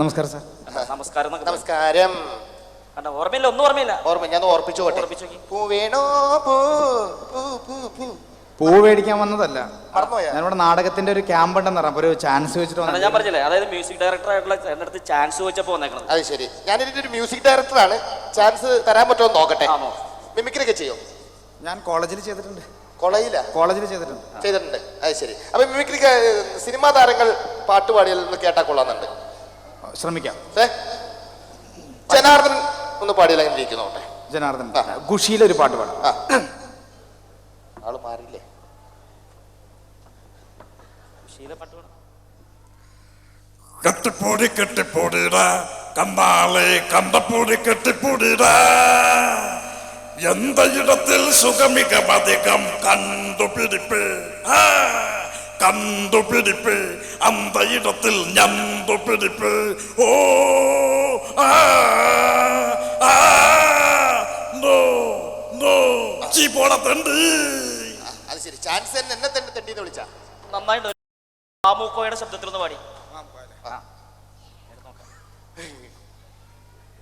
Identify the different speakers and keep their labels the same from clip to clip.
Speaker 1: നമസ്കാരം സാർ.
Speaker 2: നമസ്കാരം എന്നൊക്കെ പറയും.
Speaker 3: നമസ്കാരം.
Speaker 2: കണ്ടോ ഓർമ്മയില്ല ഒന്നും ഓർമ്മയില്ല.
Speaker 3: ഓർമ്മ ഞാൻ ഓർപ്പിച്ചു പോട്ടെ.
Speaker 2: നോക്കി.
Speaker 3: പൂ വേണോ? പൂ പൂ പൂ പൂ.
Speaker 1: പൂ മേടിക്കാൻ വന്നതല്ല.
Speaker 3: മറന്നുപോയാ?
Speaker 1: ഞാനിവിടെ നാടകത്തിന്റെ ഒരു ക്യാമ്പ് ഉണ്ടെന്ന് പറയാം. ഒരു ചാൻസ് വെച്ചിട്ട്
Speaker 2: ഞാൻ. പറഞ്ഞില്ലേ അതായത് മ്യൂസിക് ഡയറക്ടർ ആയിട്ടുള്ള എന്റെ അടുത്ത് ചാൻസ് വെച്ചപ്പോ വന്നേക്കണത്.
Speaker 3: അത് ശരി. ഞാൻ ഇതിന്റെ ഒരു മ്യൂസിക് ഡയറക്ടറാണ് ചാൻസ് തരാൻ പറ്റുമോ എന്ന് നോക്കട്ടെ.
Speaker 2: ആണോ?
Speaker 3: മിമിക്രി ഒക്കെ ചെയ്യോ?
Speaker 1: ഞാൻ കോളേജിൽ ചെയ്തിട്ടുണ്ട്.
Speaker 3: കൊളയില്ല
Speaker 1: കോളേജിൽ ചെയ്തിട്ടുണ്ട്.
Speaker 3: ചെയ്തിട്ടുണ്ട്. അത് ശരി. അപ്പൊ മിമിക്രിക്ക് സിനിമാ താരങ്ങൾ പാട്ട് പാടിയാൽ ഒന്ന് കേട്ടാ കൊള്ളാന്നുണ്ട്
Speaker 1: ശ്രമിക്കാം.
Speaker 3: ജനാർദ്ദൻ ഒന്ന് പാടിയില്ല
Speaker 1: ജനാർദ്ദൻ ഖുഷിയിലെ ഒരു പാട്ട് പാടാം.
Speaker 3: ആൾ മാറിയില്ലേ?
Speaker 4: കെട്ടിപ്പൂടി കെട്ടിപ്പൂടിടാ കമ്പാളെ കണ്ടപ്പൂടി കെട്ടിപ്പൂടിടാ എന്തയിടത്തിൽ സുഖമികമധികം കണ്ടുപിടിപ്പ്. ആ. കണ്ടുപിടിപ്പ് അന്തയിടത്തിൽ ഞണ്ടുപിടിപ്പ് ഓ ആ നോ നോ. ചീ
Speaker 3: പോടത്തണ്ട് അത് ശരി. ചാൻസ് തന്നെ എന്നെ തന്നെ തെണ്ടി എന്ന് വിളിച്ചാ.
Speaker 2: നന്നായിട്ട് മാമൂക്കോയുടെ ശബ്ദത്തിൽ ഒന്ന് പാടി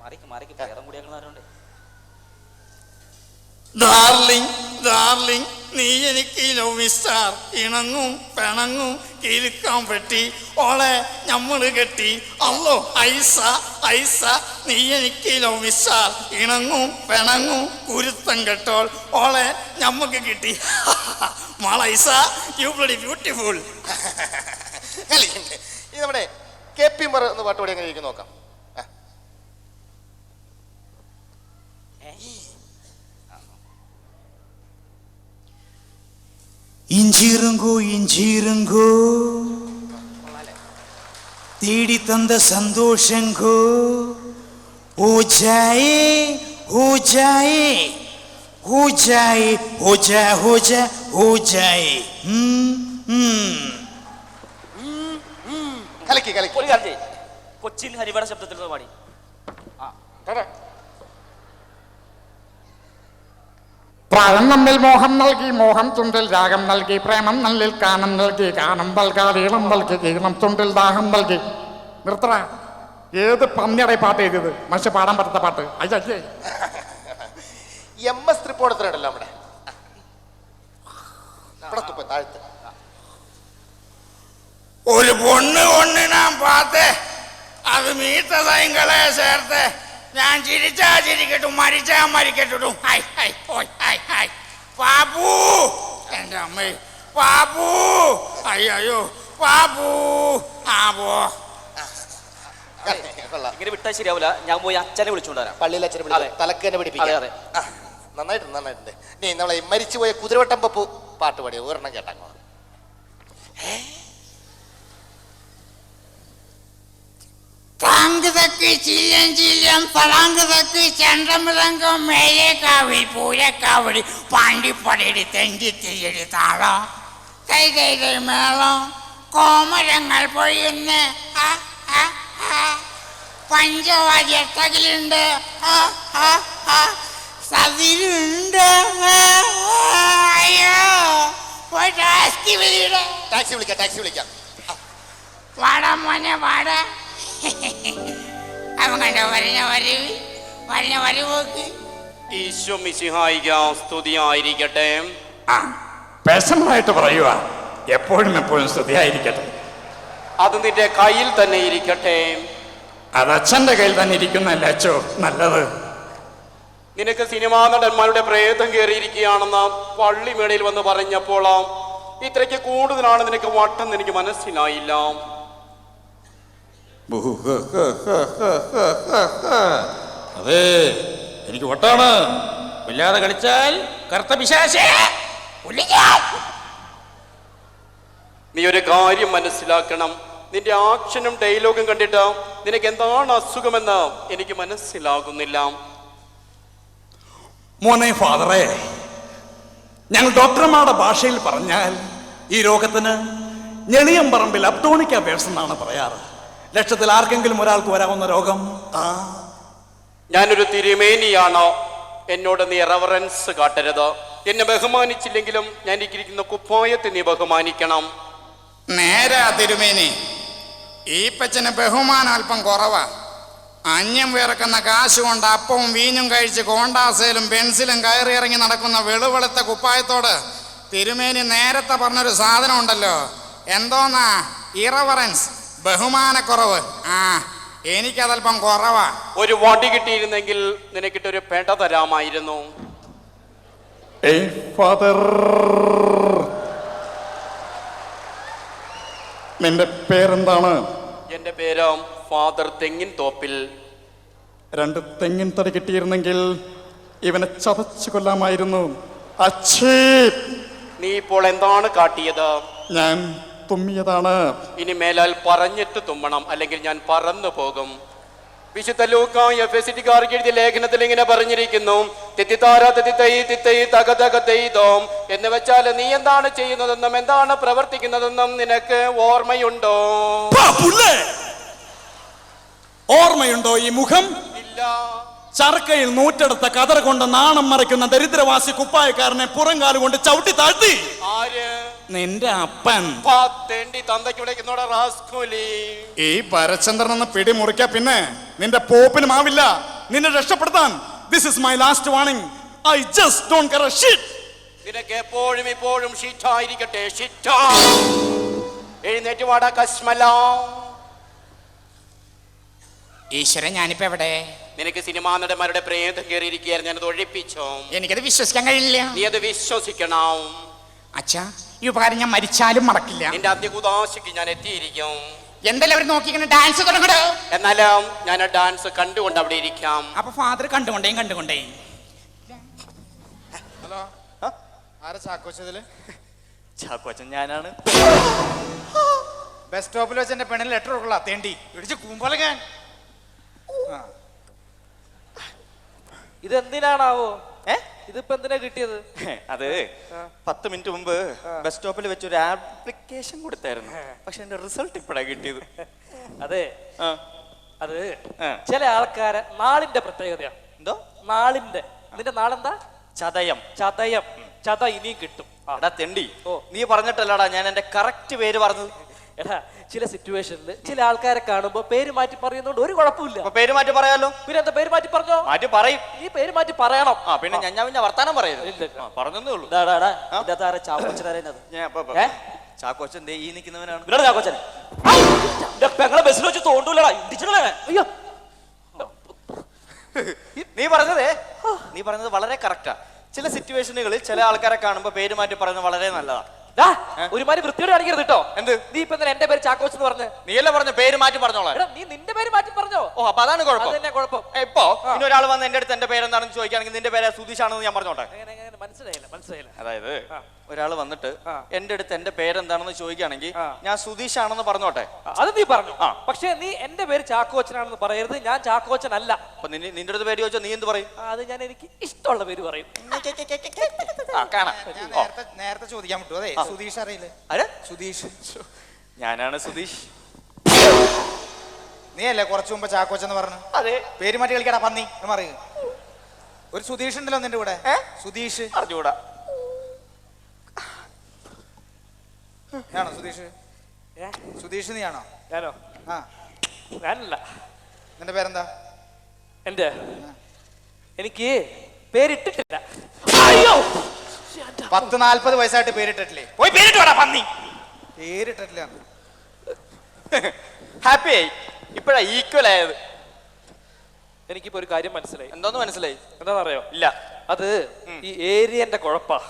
Speaker 2: മാറിക്ക് മാറിക്ക്. ഭേദം കൂടിയാക്കണ
Speaker 4: ഡാർലിംഗ് ഡാർലിംഗ് നീ എനിക്ക് ലവ് മിസ്റ്റാർ ഇണങ്ങും പിണങ്ങും കിരുക്കാൻ പറ്റി. ഓളെ ഞമ്മൾ കെട്ടി. അല്ലോ ഐസ ഐസ നീ എനിക്ക് ലവ് മിസ്റ്റാർ ഇണങ്ങും പിണങ്ങും കുരുത്തം കെട്ടോൾ. ഓളെ ഞമ്മക്ക് കിട്ടി. മാളൈസ യു ബ്ലഡി ബ്യൂട്ടിഫുൾ
Speaker 3: ഇത് നമ്മുടെ കെ പി മറ എന്ന പാട്ട് പാടി അങ്ങനെ നോക്കാം.
Speaker 5: இஞ்சிருங்கோ இஞ்சிருங்கோ தேடி தந்த சந்தோஷங்கோ ஓ ஜாயே ஓ ஜாயே ஓ ஜாயே ஓ ஜா ஓ ஜா ஓ ஜாயே ம் ம்
Speaker 3: കലക്കി കലക്കി
Speaker 2: ഒരു കാര്യം ചെയ്യ്. കൊച്ചിൻ ഹരിവയുടെ ശബ്ദത്തിൽ ഒന്ന് പാടി
Speaker 6: പ്രായം നമ്മിൽ മോഹം നൽകി മോഹം തുണ്ടിൽ രാഗം നൽകി പ്രേമം നല്ലിൽ കാനം നൽകി കാനം നൽകാതെ ഈണം നൽകി ഈണം തുണ്ടിൽ ദാഹം നൽകി. നിർത്തറ ഏത് പന്നിയുടെ പാട്ട് എഴുതിയത് മനുഷ്യ പാടാൻ പറ്റാത്ത പാട്ട്. അയ്യേ
Speaker 3: എം എസ് തൃപ്പോണത്തിനുണ്ടല്ലോ അവിടെ. ഇവിടെ തുപ്പ താഴത്ത്.
Speaker 4: ഒരു പൊണ്ണ് ഒന്ന് ഞാൻ പാത്തേ. അത് സൈങ്കളെ ചേർത്ത്. ഞാൻ ചിരിച്ചാ ചിരിക്കട്ടും മരിച്ചാ മരിക്കട്ടും. ഹൈ ഹൈ ഓയ് പാപ്പു. എന്റെ അമ്മേ പാപ്പു. അയ്യോ പാപ്പു. ആ പോ.
Speaker 3: കൊള്ളാം.
Speaker 2: ഇങ്ങനെ വിട്ടാൽ ശരിയാവില്ല ഞാൻ പോയി അച്ഛനെ വിളിച്ചുകൊണ്ടുവരാം പള്ളിയിലെ
Speaker 3: പള്ളിയിൽ അച്ഛനെ
Speaker 2: അതെ.
Speaker 3: വിളിച്ച് തലക്ക് തന്നെ പിടിപ്പിക്കാം.
Speaker 2: അതെ,
Speaker 3: ആ, നന്നായിട്ടുണ്ട് നന്നായിട്ടുണ്ട്. നീ നമ്മളെ ഈ മരിച്ചുപോയ കുതിരവട്ടം പപ്പു പാട്ട് പാടിയ? ഒരെണ്ണം കേട്ടാ
Speaker 7: താങ്ക് തക്ക് ചില്ലം ചില്ലം പളാങ്ക് തക്ക് ചന്ദ്രമൃതങ്കം മേലേക്കാവിൽ പൂരക്കാവടി പാണ്ടിപ്പടയടി തീയടി താളം. കൈ കൈ കൈ മേളം. കോമരങ്ങൾ പൊഴിയുന്ന. ആ, ആ, അയ്യോ. ടാക്സി വിളിയുടെ.
Speaker 3: ടാക്സി വിളിക്കാം ടാക്സി വിളിക്കാം.
Speaker 7: വാടാ മോനെ വാടാ. അവൻ കണ്ട വരണ വരവ് വരണ വരവോക്ക്.
Speaker 2: ഈശോ മിശിഹായിക സ്തുതിയായിരിക്കട്ടെ.
Speaker 6: ആ. പേഴ്സണലായിട്ട് പറയുക എപ്പോഴും എപ്പോഴും സ്തുതിയായിരിക്കട്ടെ.
Speaker 2: അത് നിന്റെ കയ്യിൽ തന്നെ ഇരിക്കട്ടെ.
Speaker 6: അത് അച്ഛന്റെ കയ്യിൽ തന്നെ ഇരിക്കുന്നല്ല അച്ചോ നല്ലത്.
Speaker 8: നിനക്ക് സിനിമാ നടന്മാരുടെ പ്രേതം കയറിയിരിക്കുകയാണെന്ന് പള്ളിമേടയിൽ വന്ന് പറഞ്ഞപ്പോൾ ഇത്രയ്ക്ക് കൂടുതലാണ് നിനക്ക് വട്ടം എനിക്ക് മനസ്സിലായില്ല.
Speaker 5: അതെ എനിക്ക് വട്ടാണ് വല്ലാതെ കളിച്ചാൽ കറുത്ത പിശാശേ
Speaker 8: നീ ഒരു കാര്യം മനസ്സിലാക്കണം നിന്റെ ആക്ഷനും ഡയലോഗും കണ്ടിട്ട് നിനക്ക് എന്താണ് അസുഖമെന്ന് എനിക്ക് മനസ്സിലാകുന്നില്ല
Speaker 5: മോനെ ഫാദറെ ഞങ്ങൾ ഡോക്ടർമാരുടെ ഭാഷയിൽ പറഞ്ഞാൽ ഈ രോഗത്തിന് ഞെളിയം പറമ്പിൽ അപ്റ്റോണിക്ക വേഴ്സ് എന്നാണ് പറയാറ് ലക്ഷത്തിൽ ആർക്കെങ്കിലും ഒരാൾക്ക് വരാവുന്ന രോഗം? ആ.
Speaker 8: ഞാനൊരു തിരുമേനിയാണോ? എന്നോട് നീ റെവറൻസ് കാട്ടരുത്. എന്നെ ബഹുമാനിച്ചില്ലെങ്കിലും ഞാൻ ഇരിക്കുന്ന കുപ്പായത്തെ നീ ബഹുമാനിക്കണം.
Speaker 5: നേരാ തിരുമേനി.
Speaker 6: ഈ പച്ചന് ബഹുമാനം അല്പം കുറവാ. അന്യം വിറക്കുന്ന കാശ് കൊണ്ട് അപ്പവും വീഞ്ഞും കഴിച്ച് കോണ്ടാസയിലും പെൻസിലും കയറി ഇറങ്ങി നടക്കുന്ന വെളുവെളുത്ത കുപ്പായത്തോട് തിരുമേനി നേരത്തെ പറഞ്ഞൊരു സാധനം ഉണ്ടല്ലോ എന്തോന്നാ? ഇറവറൻസ് ബഹുമാനക്കുറവ്. ആ എനിക്കതല്പം കുറവാ.
Speaker 8: ഒരു വടി കിട്ടിയിരുന്നെങ്കിൽ നിനക്കിട്ടൊരു പെട തരാമായിരുന്നു.
Speaker 5: ഫാദർ. നിന്റെ പേരെന്താണ്?
Speaker 8: എന്റെ പേര് ഫാദർ തെങ്ങിൻ തോപ്പിൽ.
Speaker 5: രണ്ട് തെങ്ങിൻ തടി കിട്ടിയിരുന്നെങ്കിൽ ഇവനെ ചതച്ചു കൊല്ലാമായിരുന്നു. അച്ഛേ.
Speaker 8: നീ ഇപ്പോൾ എന്താണ് കാട്ടിയത്?
Speaker 5: ഞാൻ തുമ്മിയതാണ്.
Speaker 8: ഇനി മേലാൽ പറഞ്ഞിട്ട് തുമ്മണം അല്ലെങ്കിൽ ഞാൻ പറന്നു പോകും. വിശുദ്ധ ലൂക്കായ ടിക്കാർക്ക് എഴുതിയ ലേഖനത്തിൽ ഇങ്ങനെ പറഞ്ഞിരിക്കുന്നു തെറ്റിത്താര തെറ്റിത്തൈ തിത്തൈ തക തക തെയ്തോം. എന്ന് വെച്ചാൽ നീ എന്താണ് ചെയ്യുന്നതെന്നും എന്താണ് പ്രവർത്തിക്കുന്നതെന്നും നിനക്ക് ഓർമ്മയുണ്ടോ?
Speaker 5: ഓർമ്മയുണ്ടോ ഈ മുഖം?
Speaker 8: ഇല്ല.
Speaker 5: ചർക്കയിൽ നൂറ്റെടുത്ത കതർ കൊണ്ട് നാണം മറയ്ക്കുന്ന ദരിദ്രവാസി കുപ്പായക്കാരനെ പുറംകാലുകൊണ്ട് ചവിട്ടി താഴ്ത്തി.
Speaker 8: ആര്?
Speaker 5: നിന്റെ അപ്പൻ.
Speaker 8: റാസ്കൂലി.
Speaker 5: ഈ പരചന്ദ്രൻ എന്ന പിടി മുറിക്കാ പിന്നെ. നിന്റെ പോപ്പിനും ആവില്ല നിന്നെ രക്ഷപ്പെടുത്താൻ. This is my last warning I just don't care shit
Speaker 8: നിനക്ക് എപ്പോഴും ഇപ്പോഴും ഷിറ്റായിരിക്കട്ടെ ഷിറ്റ എഴുന്നേറ്റ് വാടാ കശ്മല.
Speaker 1: ഈശ്വരൻ ഞാനിപ്പോ എവിടെ?
Speaker 8: നിനക്ക് സിനിമാ നടന്മാരുടെ പ്രേതം കയറിയിരിക്കുകയായിരുന്നു. ഞാനത് ഒഴിപ്പിച്ചോ?
Speaker 1: എനിക്കത് വിശ്വസിക്കാൻ കഴിയില്ല.
Speaker 8: നീ അത് വിശ്വസിക്കണം.
Speaker 1: അച്ഛാ ഈ ഉപകാരം ഞാൻ മരിച്ചാലും മറക്കില്ല.
Speaker 8: നിന്റെ അന്ത്യകുദാശയ്ക്ക് ഞാൻ എത്തിയിരിക്കും.
Speaker 1: എന്തെല്ലാം അവർ നോക്കിങ്ങനെ ഡാൻസ് തുടങ്ങടോ.
Speaker 8: എന്നാലും ഞാൻ ആ ഡാൻസ് കണ്ടുകൊണ്ട് അവിടെ ഇരിക്കാം.
Speaker 1: അപ്പൊ ഫാദർ കണ്ടുകൊണ്ടേ കണ്ടുകൊണ്ടേ.
Speaker 3: ഹലോ ആരാ ചാക്കോച്ചതിൽ?
Speaker 9: ചാക്കോച്ചൻ ഞാനാണ്.
Speaker 10: ബസ് സ്റ്റോപ്പിൽ വെച്ച് എന്റെ പെണ്ണിന് ലെറ്റർ കൊടുക്കല തേണ്ടി. ഇടിച്ച് കൂമ്പലകാൻ
Speaker 9: ഇതെന്തിനാണാവോ? ഏ? ഇതിപ്പോ എന്തിനാ കിട്ടിയത്? അത് പത്ത് മിനിറ്റ് മുമ്പ് ബസ് സ്റ്റോപ്പിൽ വെച്ച് ഒരു ആപ്ലിക്കേഷൻ കൊടുത്തായിരുന്നു. പക്ഷെ എന്റെ റിസൾട്ട് ഇപ്പഴാ കിട്ടിയത്.
Speaker 11: അതെ.
Speaker 9: ആ.
Speaker 11: അത്
Speaker 9: ആ.
Speaker 11: ചില ആൾക്കാരെ നാളിന്റെ പ്രത്യേകതയാണ്
Speaker 9: എന്തോ?
Speaker 11: നാളിന്റെ നിന്റെ നാളെന്താ?
Speaker 9: ചതയം.
Speaker 11: ചതയം. ചത ഇനിയും കിട്ടും. ആ.
Speaker 9: എടാ തെണ്ടി.
Speaker 11: ഓ.
Speaker 9: നീ പറഞ്ഞിട്ടല്ലടാ ഞാൻ എന്റെ കറക്റ്റ് പേര് പറഞ്ഞത്.
Speaker 11: എടാ ചില സിറ്റുവേഷനിൽ ചില ആൾക്കാരെ കാണുമ്പോ പേര് മാറ്റി പറയുന്നോണ്ട് ഒരു കുഴപ്പമില്ല
Speaker 9: അപ്പൊ പേര് മാറ്റി പറയാലോ?
Speaker 11: പിന്നെ എന്താ പേര് മാറ്റി പറഞ്ഞോ?
Speaker 9: മാറ്റി പറയും.
Speaker 11: ഈ പേര് മാറ്റി പറയണം.
Speaker 9: ആ പിന്നെ ഞാൻ ഞാൻ വർത്താനം പറയുന്നത് ഉള്ളൂ.
Speaker 11: ചാക്കോച്ചനാരനത്?
Speaker 9: ചാക്കോച്ചൻ ദേ ഈ നിൽക്കുന്നവനാണ്.
Speaker 11: ചാക്കോച്ചൻ. എന്റെ പെങ്ങളെ ബസ്സിൽ വെച്ച് തോണ്ടൂലടാ അയ്യോ.
Speaker 9: നീ പറഞ്ഞതേ? നീ പറഞ്ഞത് വളരെ കറക്റ്റാ ചില സിറ്റുവേഷനുകളിൽ ചില ആൾക്കാരെ കാണുമ്പോ പേര് മാറ്റി പറയുന്നത് വളരെ നല്ലതാ.
Speaker 11: ഡാ, ഒരുമാതിരി വൃത്തിയോട് കാണിക്കരുത് കേട്ടോ.
Speaker 9: എന്ത്?
Speaker 11: നീ ഇപ്പൊ എന്റെ പേര് ചാക്കോച്ച് എന്ന് പറഞ്ഞ്?
Speaker 9: നീയല്ലേ പറഞ്ഞ? പേര് മാറ്റി പറഞ്ഞോളാം
Speaker 11: നീ നിന്റെ പേര് മാറ്റി പറഞ്ഞോ?
Speaker 9: ഓ അപ്പൊ അതാണ് കുഴപ്പം. ഇപ്പൊ ഇനി ഒരാൾ വന്ന് എന്റെ അടുത്ത് എന്റെ പേരെന്താണെന്ന് ചോദിക്കുകയാണെങ്കിൽ നിന്റെ പേര് സുധീഷാണെന്ന് ഞാൻ പറഞ്ഞോട്ടെ?
Speaker 11: മനസ്സിലായില്ല മനസ്സിലായില്ല
Speaker 9: അതായത് ഒരാൾ വന്നിട്ട്. എന്റെ അടുത്ത് എന്റെ പേരെന്താണെന്ന് ചോദിക്കുകയാണെങ്കിൽ
Speaker 11: ഞാൻ
Speaker 9: ഞാൻ സുധീഷാണെന്ന് പറഞ്ഞോട്ടെ
Speaker 11: അത് നീ പറഞ്ഞു
Speaker 9: ആ.
Speaker 11: പക്ഷേ നീ എന്റെ പേര് ചാക്കോച്ചനാണെന്ന് പറയരുത് ഞാൻ ചാക്കോച്ചനല്ല
Speaker 9: അപ്പൊ നിന്നെ നിന്റെ അടുത്ത് പേര് ചോദിച്ചാൽ നീ എന്ത് പറയും
Speaker 11: ആ, അത് ഞാൻ എനിക്ക് ഇഷ്ടമുള്ള പേര് പറയും
Speaker 10: നേരത്തെ നേരത്തെ ചോദിക്കാൻ പറ്റുമോ അതെ സുധീഷ് അറിയില്ലേ? സുധീഷ്
Speaker 9: ഞാനാണ് സുധീഷ്
Speaker 10: നീ അല്ലേ കുറച്ചു മുമ്പ് ചാക്കോച്ചെന്ന് പറഞ്ഞു
Speaker 9: അതെ
Speaker 10: പേര് മാറ്റി കളിക്കടാ പന്നി എന്ന് പറയൂ ഒരു സുധീഷ് ഉണ്ടല്ലോ നിന്റെ കൂടെ? സുധീഷ്.
Speaker 9: അറിഞ്ഞൂടാ
Speaker 10: ആണോ സുധീഷ്? സുധീഷ് നീയാണോ?
Speaker 11: ഞാനോ?
Speaker 10: ആ.
Speaker 11: ഞാനല്ല.
Speaker 10: നിന്റെ പേരെന്താ?
Speaker 11: എന്റെ? എനിക്ക് പേരിട്ടിട്ടില്ല. അയ്യോ!
Speaker 10: പത്ത് നാല്പത് വയസ്സായിട്ട് പേരിട്ടിട്ടില്ലേ?
Speaker 9: പോയി പേരിട്ട് വേടാ പന്നി.
Speaker 10: പേരിട്ടിട്ടില്ല.
Speaker 9: ഹാപ്പി ആയി ഇപ്പഴാ ഈക്വൽ ആയത്
Speaker 11: എനിക്കിപ്പോ ഒരു കാര്യം മനസ്സിലായി.
Speaker 9: എന്തോന്ന് മനസ്സിലായി?
Speaker 11: എന്താണെന്നറിയോ?
Speaker 9: ഇല്ല.
Speaker 11: അത് ഈ ഏരിയന്റെ കുഴപ്പാ.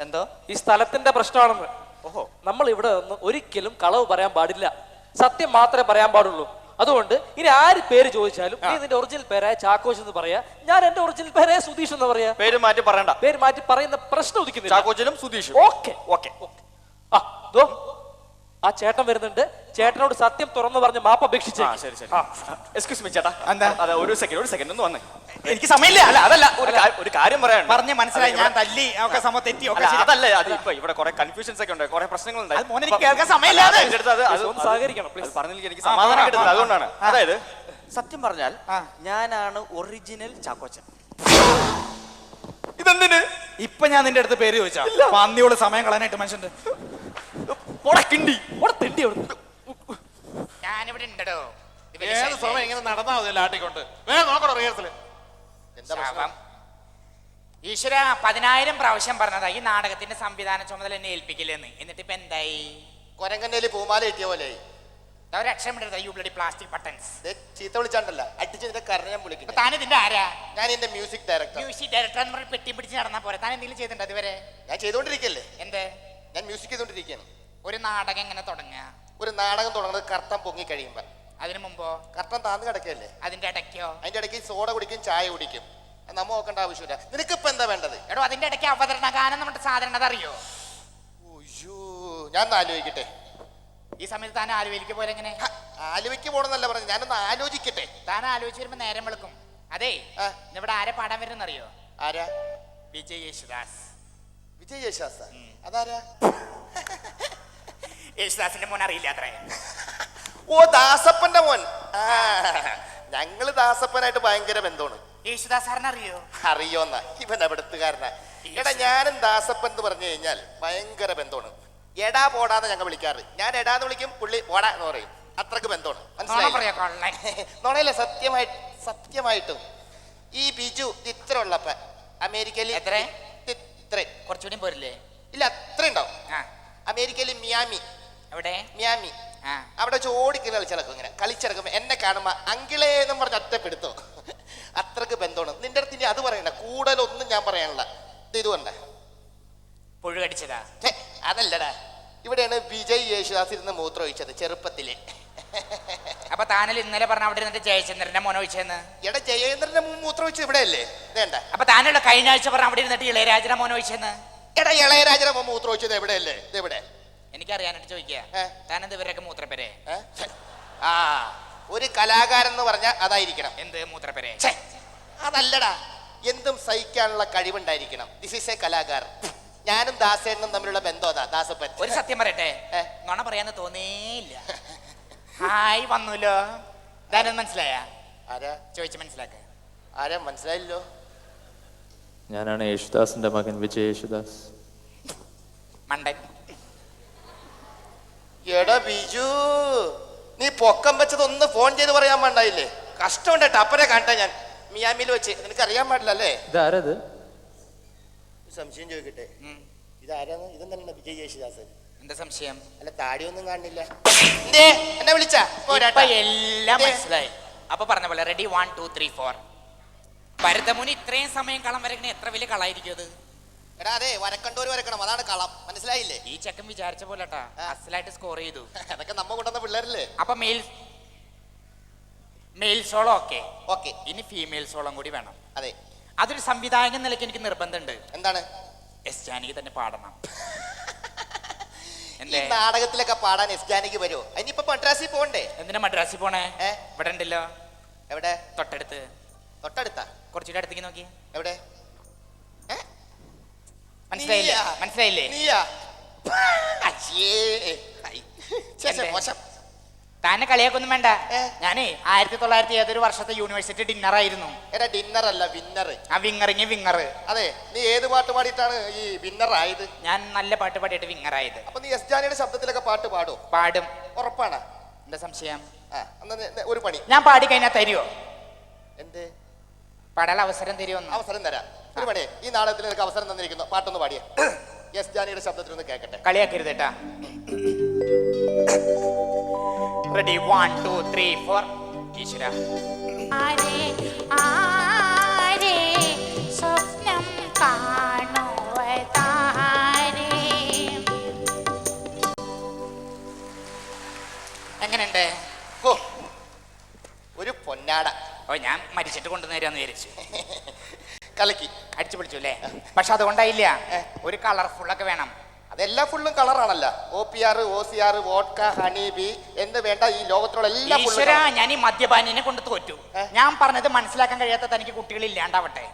Speaker 9: എന്തോ?
Speaker 11: ഈ സ്ഥലത്തിന്റെ പ്രശ്നമാണെന്ന്.
Speaker 9: ഓഹോ.
Speaker 11: നമ്മൾ ഇവിടെ നിന്ന് ഒരിക്കലും കളവ് പറയാൻ പാടില്ല. സത്യം മാത്രമേ പറയാൻ പാടുള്ളൂ. അതുകൊണ്ട് ഇനി ആര് പേര് ചോദിച്ചാലും നീ നിന്റെ ഒറിജിനൽ പേരായ ചാക്കോച്ച് എന്ന് പറയാ. ഞാൻ എന്റെ ഒറിജിനൽ പേരായ സുധീഷ് എന്ന് പറയാ.
Speaker 9: പേര് മാറ്റി പറയണ്ട.
Speaker 11: പേര് മാറ്റി പറയുന്ന പ്രശ്നം ഉദിക്കുന്നില്ല.
Speaker 9: ചാക്കോച്ചനും സുധീഷും.
Speaker 11: ഓക്കെ. ഓക്കെ. ആ ദോ. ആ ചേട്ടൻ വരുന്നുണ്ട്. ചേട്ടനോട് സത്യം തുറന്നു പറഞ്ഞ് മാപ്പ് അപേക്ഷിച്ച്.
Speaker 9: ആ ശരി ശരി. എക്സ്ക്യൂസ് മീ ചേട്ടാ.
Speaker 10: എന്താ?
Speaker 9: അതെ ഒരു സെക്കൻഡ് ഒരു സെക്കൻഡ് ഒന്ന് വന്നേ. എനിക്ക് സമയമില്ല. അല്ല അതല്ല ഒരു കാ- ഒരു കാര്യം പറയാൻ
Speaker 10: പറഞ്ഞ് മനസ്സിലായി ഞാൻ തല്ലി ഒക്കെ സമ തെറ്റി ഒക്കെ ശരി.
Speaker 9: അതല്ല അത് ഇപ്പൊ ഇവിടെ കുറെ കൺഫ്യൂഷൻസ് ഒക്കെ ഉണ്ട് കുറെ പ്രശ്നങ്ങളുണ്ട്.
Speaker 10: അത് മോനെ എനിക്ക് കേൾക്കാൻ സമയമില്ലാതെ.
Speaker 9: എന്റെ അത്.
Speaker 11: ഒന്ന് സഹകരിക്കണം, please.
Speaker 9: അത് എനിക്ക് സമാധാനം
Speaker 10: പറ,
Speaker 9: അതുകൊണ്ടാണ്. അതായത് സത്യം പറഞ്ഞാൽ
Speaker 10: ആ.
Speaker 9: ഞാനാണ് ഒറിജിനൽ ചാക്കോച്ചൻ. ഇതെന്തിന്?
Speaker 10: ഇപ്പൊ ഞാൻ നിന്റെ അടുത്ത് പേര് ചോദിച്ചാ. പന്നിയോട് സമയം കളയാനായിട്ട് മനുഷ്യന്റെ
Speaker 1: ഞാനിവിടെ ഉണ്ടോ
Speaker 3: ഏത്
Speaker 1: ശല്യം.
Speaker 3: സമയം ഇങ്ങനെ നടന്നാ മതി ആട്ടിക്കൊണ്ട്. വേഗം നോക്കണോ റിഹേഴ്സൽ എന്താ പ്രശ്നം?
Speaker 1: ഈശ്വര പതിനായിരം പ്രാവശ്യം പറഞ്ഞതാ ഈ നാടകത്തിന്റെ സംവിധാന ചുമതല എന്നെ ഏൽപ്പിക്കില്ലെന്ന്. എന്നിട്ട് ഇപ്പൊ എന്തായി?
Speaker 3: കൊരങ്ങന്നേൽ പൂമാല കിട്ടിയ പോലെ
Speaker 1: പ്ലാസ്റ്റിക് ബട്ടൺസ്
Speaker 3: ചീത്ത വിളിച്ചാണ്ടല്ല. അടിച്ച് നിന്റെ ഞാൻ
Speaker 1: ഇപ്പൊ
Speaker 3: വിളിക്കുന്നത്
Speaker 1: താൻ ഇതിന്റെ ആരാ?
Speaker 3: ഞാൻ എന്റെ മ്യൂസിക് ഡയറക്ടർ
Speaker 1: മ്യൂസിക് ഡയറക്ടർ എന്ന് പറഞ്ഞ് പെട്ടി പിടിച്ച് നടന്നാ പോരെ. താൻ എന്തെങ്കിലും ചെയ്തിട്ടുണ്ട് അതുവരെ
Speaker 3: ഞാൻ ചെയ്തോണ്ടിരിക്കല്ലേ.
Speaker 1: എന്തേ?
Speaker 3: ഞാൻ മ്യൂസിക് ചെയ്തോണ്ടിരിക്കുകയാണ്
Speaker 1: ഒരു നാടകം എങ്ങനെ തുടങ്ങുക?
Speaker 3: ഒരു നാടകം തുടങ്ങുന്നത് കർത്തം പൊങ്ങി കഴിയുമ്പോ.
Speaker 1: അതിനു മുമ്പോ?
Speaker 3: കർത്തം താന്ന് കിടക്കല്ലേ
Speaker 1: അതിന്റെ ഇടയ്ക്കോ?
Speaker 3: അതിന്റെ ഇടയ്ക്ക് സോഡ കുടിക്കും ചായ കുടിക്കും. അത് നമ്മ നോക്കേണ്ട ആവശ്യമില്ല. നിനക്കിപ്പോ എന്താ വേണ്ടത്?
Speaker 1: എടോ അതിന്റെ ഇടയ്ക്ക് അവതരണ ഗാനം നമ്മുടെ സാധാരണ അറിയോ?
Speaker 3: ഉയ്യോ, ഞാൻ ഒന്ന് ആലോചിക്കട്ടെ.
Speaker 1: ഈ സമയത്ത് താൻ ആലുവയിലേക്ക് പോലെ എങ്ങനെ?
Speaker 3: ഹ, ആലുവയ്ക്ക് പോണെന്നല്ല പറഞ്ഞു ഞാനൊന്ന് ആലോചിക്കട്ടെ.
Speaker 1: താൻ ആലോചിച്ച് വരുമ്പോ നേരം വെളുക്കും. അതെ
Speaker 3: ആ.
Speaker 1: ഇവിടെ ആരെ പാടാൻ വരുന്ന അറിയോ?
Speaker 3: ആരാ?
Speaker 1: വിജയ് യേശുദാസ്
Speaker 3: വിജയ് യേശുദാസ് അതാരാ?
Speaker 1: യേശുദാസിന്റെ മോൻ അറിയില്ല അത്രേ.
Speaker 3: ഓ ദാസപ്പന്റെ മോൻ. ആ ഞങ്ങൾ ദാസപ്പനായിട്ട് ഭയങ്കര ബന്ധമാണ്.
Speaker 1: യേശുദാസ് സാറിന് അറിയോ?
Speaker 3: അറിയോന്ന. ഇവൻ എവിടത്തുകാരനാ എടാ ഞാനും ദാസപ്പൻ എന്ന് പറഞ്ഞു കഴിഞ്ഞാൽ ഭയങ്കര ബന്ധമാണ്. എടാ പോടാന്ന് ഞങ്ങൾ വിളിക്കാറ്. ഞാൻ എടാന്ന് വിളിക്കും പുള്ളി പോടാ എന്ന് പറയും. അത്രയ്ക്ക് ബന്ധമാണ്.
Speaker 1: നോണ
Speaker 3: മനസ്സിലായില്ലേ?
Speaker 1: പറയാ കൊള്ളൻ.
Speaker 3: നോണയല്ലേ സത്യമായിട്ട് സത്യമായിട്ടും. ഈ ബിജു ഇത്ര ഉള്ളപ്പ അമേരിക്കയിൽ
Speaker 1: എത്ര?
Speaker 3: ഇത്ര.
Speaker 1: കുറച്ചുകൂടി പോരില്ലേ?
Speaker 3: ഇല്ല അത്ര ഉണ്ടാവും
Speaker 1: ആ.
Speaker 3: അമേരിക്കയിൽ മിയാമി.
Speaker 1: എവിടെ?
Speaker 3: മ്യാമി. അവിടെ ചോടി ഓടിക്കുന്ന കളിച്ചിടക്കും ഇങ്ങനെ. കളിച്ചിടക്കും എന്നെ കാണുമ്പോ അങ്കിളേ എന്നും പറഞ്ഞ് ഒറ്റപ്പെടുത്തോ. അത്രയ്ക്ക് ബന്ധമാണ്. നിന്റെ അടുത്ത് ഇനി അത് പറയണ്ട. കൂടുതലൊന്നും ഞാൻ പറയാനുള്ള ഇത് ഇതുകൊണ്ട
Speaker 1: പുഴു കടിച്ചതാ?
Speaker 3: അതല്ലടാ. ഇവിടെയാണ് വിജയ് യേശുദാസ് ഇരുന്ന് മൂത്രം ഒഴിച്ചത് ചെറുപ്പത്തിൽ.
Speaker 1: അപ്പൊ താനൽ ഇന്നലെ പറഞ്ഞ അവിടെ ഇരുന്നിട്ട് ജയചന്ദ്രന്റെ മോനെ ഒഴിച്ചെന്ന്
Speaker 3: എടാ ജയേന്ദ്രന്റെ മൂ- മൂത്രം ഒഴിച്ചത് ഇവിടെ അല്ലേ വേണ്ട
Speaker 1: അപ്പൊ താനുള്ള കഴിഞ്ഞ ആഴ്ച പറഞ്ഞ അവിടെ ഇരുന്നിട്ട് ഇളയരാജന മോനെ ഒഴിച്ചെന്ന്
Speaker 3: എടാ ഇളയരാജന മൂത്രം ഒഴിച്ചത് എവിടെയല്ലേ? എവിടെ?
Speaker 1: എനിക്കറിയാനായിട്ട് ചോദിക്കുക.
Speaker 3: ഏ?
Speaker 1: താനെന്ത് ഇവരൊക്കെ മൂത്രപ്പരെ?
Speaker 3: ഏ? ആ ഒരു കലാകാരൻ എന്ന് പറഞ്ഞാൽ അതായിരിക്കണം.
Speaker 1: എന്ത് മൂത്രപ്പരെ?
Speaker 3: ഛെ, അതല്ലടാ. എന്തും സഹിക്കാനുള്ള കഴിവുണ്ടായിരിക്കണം. ദിസ് ഈസ് എ കലാകാരൻ. ഞാനും ദാസേനും തമ്മിലുള്ള ബന്ധം അതാ ദാസപ്പൻ.
Speaker 1: ഒരു സത്യം പറയട്ടെ.
Speaker 3: ഏ?
Speaker 1: നുണ പറയാന്ന് തോന്നേയില്ല. ഹായ് വന്നുല്ലോ ഇതാരും മനസ്സിലായ?
Speaker 3: ആരാ?
Speaker 1: ചോദിച്ച് മനസ്സിലാക്ക.
Speaker 3: ആരാ? മനസ്സിലായില്ലോ
Speaker 12: ഞാനാണ് യേശുദാസിന്റെ മകൻ വിജയ് യേശുദാസ്.
Speaker 1: മണ്ടൻ.
Speaker 3: എടാ ബിജു നീ പൊക്കം വെച്ചതൊന്ന് ഫോൺ ചെയ്ത് പറയാൻ വേണ്ടായില്ലേ കഷ്ടമുണ്ട് കേട്ടോ അപ്പനെ കണ്ട ഞാൻ. മിയാമിയിൽ വെച്ച്. നിനക്ക് അറിയാൻ പാടില്ല അല്ലേ?
Speaker 12: ഇതാരത്?
Speaker 3: സംശയം ചോദിക്കട്ടെ. ഇതാരാന്ന്? ഇതെന്താണ് വിജയ് യേശുദാസൻ
Speaker 1: എന്താ സംശയം?
Speaker 3: അല്ല താടിയൊന്നും കാണില്ല. എന്തേ? എന്നെ വിളിച്ച?
Speaker 1: ഇപ്പൊ എല്ലാം മനസ്സിലായി. അപ്പൊ പറഞ്ഞ പോലെ ready one two three four Bharatamuni ഇത്രയും സമയം കളം വരക്കണേ എത്ര വലിയ കളായിരിക്കും അത്?
Speaker 3: എടാ അതെ വരക്കണ്ടോര് വരക്കണം. അതാണ് കളം. മനസ്സിലായില്ലേ?
Speaker 1: ഈ ചെക്കൻ വിചാരിച്ച പോലെ അസലായിട്ട് സ്കോർ ചെയ്തു.
Speaker 3: അതൊക്കെ നമ്മ കൊണ്ടുവന്ന പിള്ളേരല്ലേ?
Speaker 1: അപ്പൊ മെയിൽ മെയിൽ സോളം ഓക്കെ
Speaker 3: ഓക്കെ
Speaker 1: ഇനി ഫീമെയിൽ സോളം കൂടി വേണം.
Speaker 3: അതെ.
Speaker 1: അതൊരു സംവിധായകൻ നിലയ്ക്ക് എനിക്ക് നിർബന്ധമുണ്ട്.
Speaker 3: എന്താണ്?
Speaker 1: എസ് ജാനകി തന്നെ പാടണം.
Speaker 3: ഈ
Speaker 1: എന്തേ?
Speaker 3: നാടകത്തിലൊക്കെ പാടാൻ എസ് ജാനകി വരുമോ അതിനിപ്പോ മദ്രാസിൽ പോകണ്ടേ
Speaker 1: എന്തിനാ മദ്രാസിൽ പോണേ?
Speaker 3: ഏ?
Speaker 1: ഇവിടെ ഉണ്ടല്ലോ.
Speaker 3: എവിടെ?
Speaker 1: തൊട്ടടുത്ത്.
Speaker 3: തൊട്ടടുത്താ?
Speaker 1: കുറച്ചുകൂടെ അടുത്തേക്ക് നോക്കി
Speaker 3: എവിടെ?
Speaker 1: മനസ്സിലായില്ലേ? മനസ്സിലായില്ലേ? താനെ കളിയാക്കൊന്നും വേണ്ട? ഞാനേ ആയിരത്തി തൊള്ളായിരത്തി ഏതൊരു വർഷത്തെ യൂണിവേഴ്സിറ്റി ഡിന്നർ ആയിരുന്നു
Speaker 3: എടാ ഡിന്നർ അല്ല വിന്നർ
Speaker 1: ആ വിങ്ങറിങ് വിങ്ങർ
Speaker 3: അതെ നീ ഏത് പാട്ട് പാടിയിട്ടാണ് ഈ വിന്നർ ആയത്
Speaker 1: ഞാൻ നല്ല പാട്ട് പാടിയിട്ട് വിങ്ങർ ആയത്
Speaker 3: അപ്പൊ നീ എസ് ജാനിയുടെ ശബ്ദത്തിലൊക്കെ പാട്ട് പാടും
Speaker 1: പാടും.
Speaker 3: ഉറപ്പാണ്.
Speaker 1: എന്താ സംശയം?
Speaker 3: ഒരു പണി.
Speaker 1: ഞാൻ പാടി കഴിഞ്ഞാൽ തരുമോ
Speaker 3: എന്ത്?
Speaker 1: പാടാൻ അവസരം തരുമോ
Speaker 3: അവസരം തരാം. ഒരു പണി ഈ നാടകത്തിൽ നിനക്ക് അവസരം തന്നിരിക്കുന്നു. പാട്ടൊന്ന് പാടിയ. എസ് ജാനിയുടെ ശബ്ദത്തിൽ ഒന്ന് കേൾക്കട്ടെ.
Speaker 1: കളിയാക്കരുതേട്ടാ ready one two three four ഈശ്വര
Speaker 13: ആരെ ആരെ സ്വപ്നം
Speaker 1: എങ്ങനെയുണ്ട്?
Speaker 3: ഓ ഒരു പൊന്നാട.
Speaker 1: ഓ ഞാൻ മരിച്ചിട്ട് കൊണ്ടുവന്നേരാന്ന് വിചാരിച്ചു.
Speaker 3: കലക്കി
Speaker 1: അടിച്ചു പിടിച്ചു അല്ലേ പക്ഷെ അതുകൊണ്ടായില്ല ഒരു ഒക്കെ വേണം.
Speaker 3: അതെല്ലാം ഫുള്ളും കളറാണല്ലോ. O P R O C R vodka honey B എന്ന് വേണ്ട ഈ ലോകത്തിലുള്ള എല്ലാ
Speaker 1: ഈശ്വര ഞാൻ ഈ മദ്യപാനിനെ കൊണ്ട് തോറ്റു. ഞാൻ പറഞ്ഞത് മനസ്സിലാക്കാൻ കഴിയാത്ത തനിക്ക് കുട്ടികൾ ഇല്ലാണ്ടാവട്ടെ.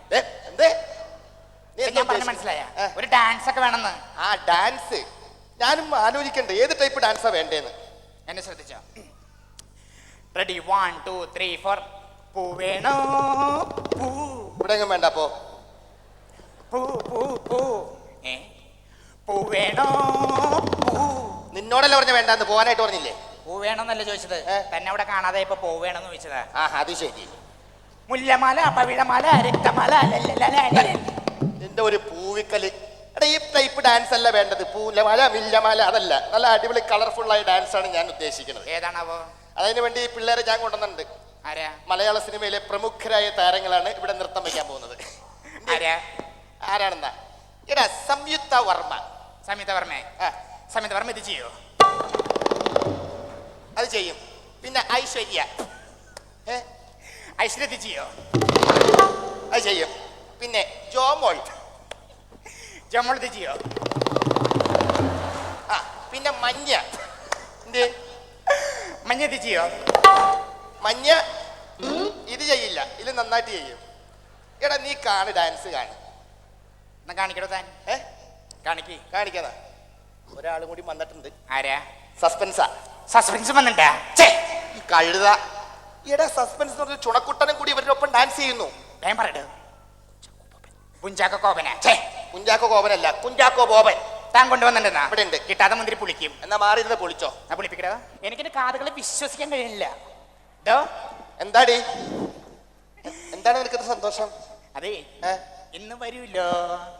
Speaker 1: ഞാൻ പറഞ്ഞ? മനസ്സിലായ? ഒരു ഡാൻസ് ഒക്കെ വേണമെന്ന്.
Speaker 3: ആ ഡാൻസ്. ഞാനും ആലോചിക്കണ്ടേ ഏത് ടൈപ്പ് ഡാൻസാ വേണ്ടേന്ന്.
Speaker 1: എന്നെ ശ്രദ്ധിച്ചോ? Ready one two three four പൂ വേണോ? പൂ
Speaker 3: ഇവിടെ വേണ്ട പോ.
Speaker 1: പൂ പൂ പൂ. ഏ? പൂ വേണോ പൂ.
Speaker 3: നിന്നോടല്ല പറഞ്ഞ വേണ്ടെന്ന് പോകാനായിട്ട് പറഞ്ഞില്ലേ?
Speaker 1: പൂ വേണമെന്നല്ല ചോദിച്ചത് തന്നെ അവിടെ കാണാതെ ഇപ്പൊ പൂ വേണമെന്ന് ചോദിച്ചതാ.
Speaker 3: ആ അത് ശരി.
Speaker 1: മുല്ലമാല പവിഴമാല രക്തമാല ലല്ലലല.
Speaker 3: എന്റെ ഒരു പൂവിക്കൽ. എടാ ഈ ടൈപ്പ് ഡാൻസ് അല്ല വേണ്ടത്. പൂലമാല വില്ലമാല അതല്ല. നല്ല അടിപൊളി കളർഫുൾ ആയ ഡാൻസ് ആണ് ഞാൻ ഉദ്ദേശിക്കുന്നത്.
Speaker 1: ഏതാണാവോ?
Speaker 3: അതിനു വേണ്ടി ഈ പിള്ളേരെ ഞാൻ കൊണ്ടുവന്നിട്ടുണ്ട്. മലയാള സിനിമയിലെ പ്രമുഖരായ താരങ്ങളാണ് ഇവിടെ നൃത്തം വയ്ക്കാൻ പോകുന്നത്.
Speaker 1: ആരാ?
Speaker 3: ആരാണെന്നാ? എടാ സംയുക്ത വർമ്മ.
Speaker 1: സംയുക്ത വർമ്മ? സംയുക്ത വർമ്മ ഇത് ചെയ്യോ?
Speaker 3: അത് ചെയ്യും. പിന്നെ ഐശ്വര്യ. ഏ?
Speaker 1: ഐശ്വര്യ ഇത് ചെയ്യോ?
Speaker 3: അത് ചെയ്യും. പിന്നെ ജോമോൾ.
Speaker 1: ജോമോൾ ഇത് ചെയ്യോ?
Speaker 3: ആ പിന്നെ മഞ്ഞ. എന്ത്?
Speaker 1: മഞ്ഞ ഇത് ചെയ്യോ?
Speaker 3: മഞ്ഞ ചെയ്യില്ല ഇത് നന്നായിട്ട് ചെയ്യും. എടാ നീ കാണ് ഡാൻസ് കാണ്.
Speaker 1: എന്നാ കാണിക്കടോ താൻ?
Speaker 3: ഏ?
Speaker 1: കാണിക്ക്.
Speaker 3: കാണിക്കാതാ. ഒരാളും കൂടി വന്നിട്ടുണ്ട്.
Speaker 1: ആരാ?
Speaker 3: സസ്പെൻസാ.
Speaker 1: സസ്പെൻസ് വന്നിട്ടാ ഛേ
Speaker 3: ഈ കഴുത. എടാ സസ്പെൻസ് എന്ന് പറഞ്ഞ ചുണക്കുട്ടനും കൂടി ഇവരുടെ ഒപ്പം ഡാൻസ് ചെയ്യുന്നു.
Speaker 1: ഞാൻ പറയട്ടെ പുഞ്ചാക്ക കോപന ഛേ.
Speaker 3: കുഞ്ചാക്കോ കോപനല്ല കുഞ്ചാക്കോ ബോബൻ
Speaker 1: താൻ കൊണ്ടുവന്നിട്ടുണ്ടാ
Speaker 3: ഇവിടെ ഉണ്ട്.
Speaker 1: കിട്ടാതെ മുന്തിരി പുളിക്കും.
Speaker 3: എന്നാ മാറി ഇരുന്ന് പൊളിച്ചോ?
Speaker 1: എന്നാ എനിക്ക് എനിക്കെന്റെ കാതുകളെ വിശ്വസിക്കാൻ കഴിയുന്നില്ല.
Speaker 3: എന്താടി? എന്താണ് നിനക്കത് സന്തോഷം?
Speaker 1: അതെ.
Speaker 3: ഏ?
Speaker 1: ഇന്ന് വരൂല്ലോ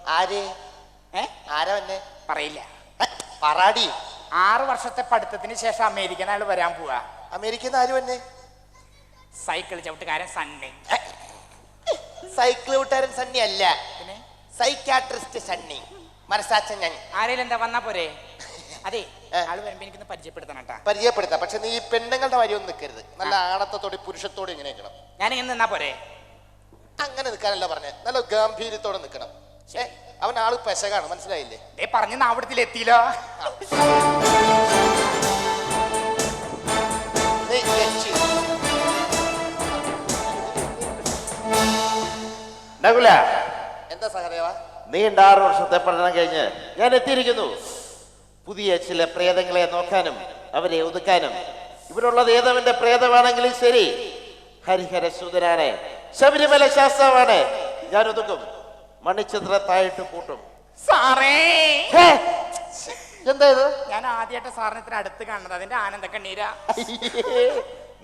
Speaker 3: ആര്?
Speaker 1: ഏ?
Speaker 3: ആരാ വന്നെ?
Speaker 1: പറയില്ല.
Speaker 3: പറാടി.
Speaker 1: ആറ് വർഷത്തെ പഠിത്തത്തിന് ശേഷം അമേരിക്കൻ ആൾ വരാൻ പോവാ.
Speaker 3: അമേരിക്കയിൽ ആര് വന്നെ?
Speaker 1: സൈക്കിൾ ചവിട്ടുകാരൻ സണ്ണി.
Speaker 3: സൈക്കിൾ വിട്ടാരൻ സണ്ണി അല്ല.
Speaker 1: പിന്നെ?
Speaker 3: സൈക്കാട്രിസ്റ്റ് സണ്ണി. മനസ്സാച്ചൻ ഞാൻ.
Speaker 1: ആരേലും എന്താ വന്നാ പോരെ? അതെ? ആൾ വരുമ്പോ എനിക്കൊന്ന് പരിചയപ്പെടുത്തണം കേട്ടാ.
Speaker 3: പരിചയപ്പെടുത്താം. പക്ഷെ നീ ഈ പെണ്ണുങ്ങളുടെ ഒന്നും നിൽക്കരുത് നല്ല ആണത്തോടെ പുരുഷത്തോടെ ഇങ്ങനെ നിൽക്കണം
Speaker 1: ഞാൻ ഇങ്ങനെ നിന്നാ പോരെ?
Speaker 3: അങ്ങനെ നിൽക്കാനല്ല പറഞ്ഞേ. നല്ല ഗാംഭീര്യത്തോടെ നിൽക്കണം ഏ അവൻ ആൾ പെശകാണ്. മനസ്സിലായില്ലേ?
Speaker 1: ദേ പറഞ്ഞ് നാവിടത്തിൽ എത്തിയില്ലോ.
Speaker 3: നീ രക്ഷി.
Speaker 14: നകുല
Speaker 3: എന്താ സഹദേവ?
Speaker 14: നീ ആറ് വർഷത്തെ പഠനം കഴിഞ്ഞ്. ഞാൻ എത്തിയിരിക്കുന്നു. പുതിയ ചില പ്രേതങ്ങളെ നോക്കാനും അവരെ ഒതുക്കാനും. ഇവിടുള്ളത് ഏതവന്റെ പ്രേതമാണെങ്കിലും ശരി. ഹരിഹര സുതരാണ് ശബരിമല ശാസ്ത്രമാണ് ഞാൻ ഒതുക്കും മണിച്ചിത്രത്തായിട്ട് കൂട്ടും.
Speaker 1: സാറേ!
Speaker 14: എന്തായത് എന്താ ഇത്?
Speaker 1: ഞാൻ ആദ്യമായിട്ട് സാറിന് ഇത്ര അടുത്ത് കാണുന്നത്. അതിന്റെ ആനന്ദ കണ്ണീരാ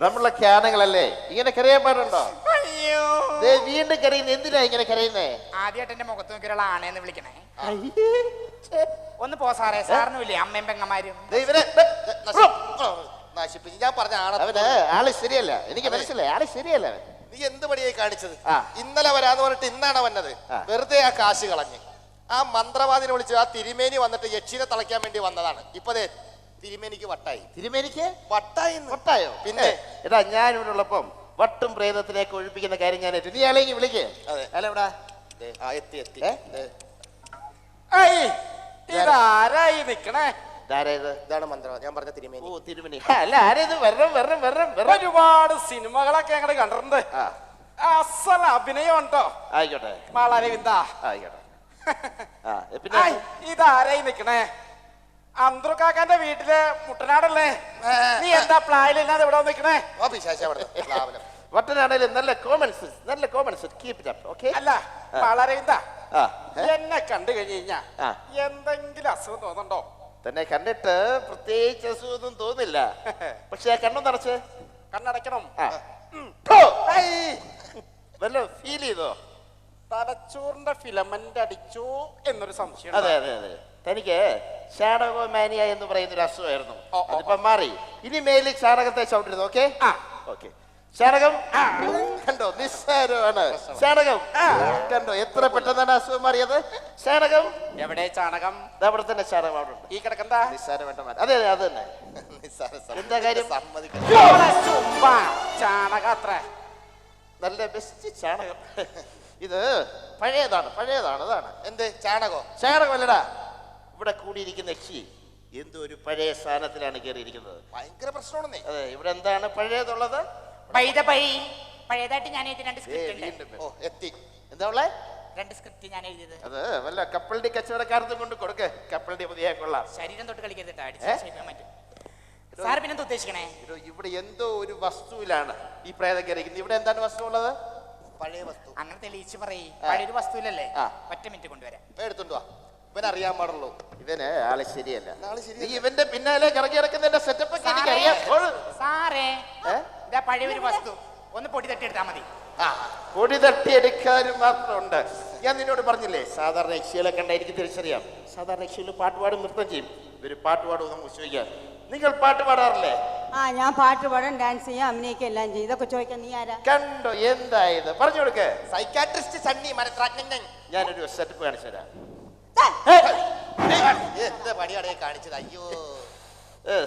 Speaker 14: നമ്മളെ ജ്ഞാനങ്ങളല്ലേ ഇങ്ങനെ കരയാൻ പാടുണ്ടോ?
Speaker 1: അയ്യോ!
Speaker 14: ദേ വീണ്ടും കരയുന്ന എന്തിനാ ഇങ്ങനെ കരയുന്നേ?
Speaker 1: ആദ്യമായിട്ട് എന്റെ മുഖത്ത് നോക്കിയുള്ള ആനയെന്ന് വിളിക്കണേ ഒന്ന് പോ സാറേ സാറിനും ഇല്ലേ അമ്മയും പെങ്ങന്മാരും.
Speaker 14: ദേ ഇവനെ ദേ, ദേ, നശി-
Speaker 3: നശിപ്പിച്ച്. ഞാൻ പറഞ്ഞ
Speaker 14: അവന് ആൾ ശരിയല്ല. എനിക്ക് മനസ്സിലായി. ആൾ ശരിയല്ല അവൻ.
Speaker 3: നീ എന്ത് പണിയായി കാണിച്ചത്?
Speaker 14: ആ.
Speaker 3: ഇന്നലെ വരാന്ന് പറഞ്ഞിട്ട് ഇന്നാണ് വന്നത്
Speaker 14: ആ.
Speaker 3: വെറുതെ ആ കാശ് കളഞ്ഞ്. ആ മന്ത്രവാദിനെ വിളിച്ച് ആ തിരുമേനി വന്നിട്ട് യക്ഷിനെ തളയ്ക്കാൻ വേണ്ടി വന്നതാണ്. ഇപ്പതേ തിരുമേനിക്ക് വട്ടായി.
Speaker 14: തിരുമേനിക്ക്?
Speaker 3: വട്ടായി.
Speaker 14: വട്ടായോ?
Speaker 3: പിന്നെ?
Speaker 14: ഇതാ എടാ ഞാൻ ഇവിടെ ഉള്ളപ്പം വട്ടും പ്രേതത്തിലേക്ക് ഒഴിപ്പിക്കുന്ന കാര്യം ഞാൻ ഏറ്റു. നീ ആളെ വിളിക്കേ.
Speaker 3: അതെ.
Speaker 14: അല്ല
Speaker 3: ദേ, ആ എത്തി എത്തി.
Speaker 14: ഏ?
Speaker 3: ദേ,
Speaker 11: ഇതാരായി നിക്കണേ?
Speaker 3: ഇതാണ് മന്ത്രം ഞാൻ പറഞ്ഞ തിരുമേനി.
Speaker 14: ഓ തിരുമേനി. അല്ല ആരേത് വെറും വെറും വെറും വെറും.
Speaker 11: ഒരുപാട് സിനിമകളൊക്കെ ഞങ്ങൾ കണ്ടിട്ടുണ്ട്. അസല അഭിനയം ഉണ്ടോ?
Speaker 14: ആയിക്കോട്ടെ.
Speaker 11: മാളാരവിന്ദ
Speaker 14: ആയിക്കോട്ടെ. പിന്നെ
Speaker 11: ഇതാരായി നിക്കണേ? അന്ത്രുക്കാക്കാന്റെ വീട്ടിലെ മുട്ടനാടല്ലേ? നീ എന്താ പ്ലായിലില്ലാതെ ഇവിടെ നിക്കണേ?
Speaker 3: ഓ
Speaker 14: വട്ടനാണേലും നല്ല കോമൺ സെൻസ് നല്ല common sense keep it up okay
Speaker 11: അല്ല മാളാരവിന്ദ? എന്നെ കണ്ടു കഴിഞ്ഞു എന്തെങ്കിലും അസുഖം തോന്നണ്ടോ
Speaker 14: തന്നെ കണ്ടിട്ട് പ്രത്യേകിച്ച് അസുഖമൊന്നും തോന്നില്ല. പക്ഷെ ആ കണ്ണു നിറച്ച്
Speaker 11: കണ്ണടയ്ക്കണം!
Speaker 14: വല്ല ഫീൽ ചെയ്തോ?
Speaker 11: തലച്ചോറിന്റെ ഫിലമെന്റ് അടിച്ചു എന്നൊരു സംശയം
Speaker 14: അതെ അതെ അതെ. തനിക്ക് ചാണകോമാനിയ എന്ന് പറയുന്ന ഒരു അസുഖമായിരുന്നു അതിപ്പം മാറി. ഇനി മേലിൽ ചാണകത്തെ ചവിട്ടരുത് ഓക്കെ?
Speaker 11: ആ.
Speaker 14: ഓക്കെ. ചാണകം കണ്ടോ നിസ്സാരമാണ്. ചാണകം കണ്ടോ എത്ര പെട്ടെന്നാണ് അസുഖം മാറിയത്? ചാണകം
Speaker 11: എവിടെ ചാണകം?
Speaker 14: അവിടെ തന്നെ ചാണകം അവിടെ
Speaker 11: ഈ കിടക്കണ്ട?
Speaker 14: നിസ്സാരമായിട്ട് അതെ അതെ അത് തന്നെ. എന്താ കാര്യം?
Speaker 11: ചാണകം അത്ര.
Speaker 14: നല്ല ബെസ്റ്റ് ചാണകം. ഇത് പഴയതാണ് പഴയതാണ് അതാണ്.
Speaker 3: എന്ത്? ചാണകോ?
Speaker 14: ചാണകമല്ലടാ ഇവിടെ കൂടിയിരിക്കുന്ന യക്ഷി. എന്തോ ഒരു പഴയ സ്ഥാനത്തിലാണ് കയറിയിരിക്കുന്നത്.
Speaker 3: ഭയങ്കര പ്രശ്നമാണെന്നേ.
Speaker 14: അതെ ഇവിടെ എന്താണ് പഴയതുള്ളത്?
Speaker 1: പഴയതായിട്ട് ഞാൻ എഴുതി രണ്ട് സ്ക്രിപ്റ്റ്
Speaker 3: ഓ എത്തി.
Speaker 14: എന്താ ഉള്ളേ?
Speaker 1: രണ്ട് സ്ക്രിപ്റ്റ് ഞാൻ എഴുതിയത്.
Speaker 14: അത് വല്ല കപ്പലണ്ടി കച്ചവടക്കാരത്തും കൊണ്ട് കൊടുക്ക്. കപ്പലണ്ടി പുതിയ കൊള്ളാം.
Speaker 1: ശരീരം തൊട്ട് കളിക്കരുത് സാർ പിന്നെന്താ ഉദ്ദേശിക്കണേ?
Speaker 14: ഇവിടെ എന്തോ ഒരു വസ്തുവിലാണ് ഈ പ്രേതം കയറിയിരിക്കുന്നത്. ഇവിടെ എന്താണ് വസ്തു ഉള്ളത്
Speaker 3: പഴയ വസ്തു.
Speaker 1: അങ്ങനെ തെളിയിച്ച് പറയ്. പഴയൊരു വസ്തുവിലല്ലേ. ഒറ്റ മിനിറ്റ് കൊണ്ടുവരാം.
Speaker 3: എടുത്തുണ്ടോ ഇവൻ അറിയാൻ പാടുള്ളൂ.
Speaker 14: ഇവന് ആൾ ശരിയല്ല.
Speaker 3: ആൾ ശരിയല്ല.
Speaker 14: നീ ഇവന്റെ പിന്നാലെ കറങ്ങി ഇറക്കുന്നതിന്റെ സെറ്റപ്പ് ഒക്കെ.
Speaker 1: സാറേ
Speaker 14: ഏ?
Speaker 1: ഇതാ പഴയ ഒരു വസ്തു. ഒന്ന് പൊടി തട്ടിയെടുത്താ മതി.
Speaker 14: ആ, പൊടി തട്ടിയെടുക്കാനും മാത്രമുണ്ട്. ഞാൻ നിന്നോട് പറഞ്ഞില്ലേ സാധാരണ യക്ഷികളെ കണ്ട എനിക്ക് തിരിച്ചറിയാം. സാധാരണ യക്ഷികൾ പാട്ട് പാടും നൃത്തം ചെയ്യും. ഇവർ പാട്ട് പാടും നമുക്ക് ചോദിക്കാം നിങ്ങൾ പാട്ട് പാടാറില്ലേ?
Speaker 15: ആ ഞാൻ പാട്ട് പാടാൻ ഡാൻസ് ചെയ്യാം അഭിനയിക്കുക എല്ലാം ചെയ്യും. ഇതൊക്കെ ചോദിക്കാൻ നീ ആരാ?
Speaker 14: കണ്ടോ എന്തായത് പറഞ്ഞു കൊടുക്കേ.
Speaker 3: സൈക്കാട്രിസ്റ്റ് സണ്ണി മരത്രാജ്ഞൻ
Speaker 14: ഞാനൊരു സെറ്റപ്പ് കാണിച്ചു തരാം.
Speaker 3: അയ്യോ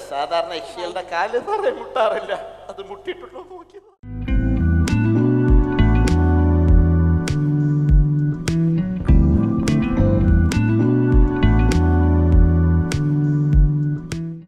Speaker 14: സാധാരണ യക്ഷികളുടെ കാൽ നിറയെ മുട്ടാറില്ല. അത് മുട്ടിട്ടുണ്ടോ നോക്കിയത്.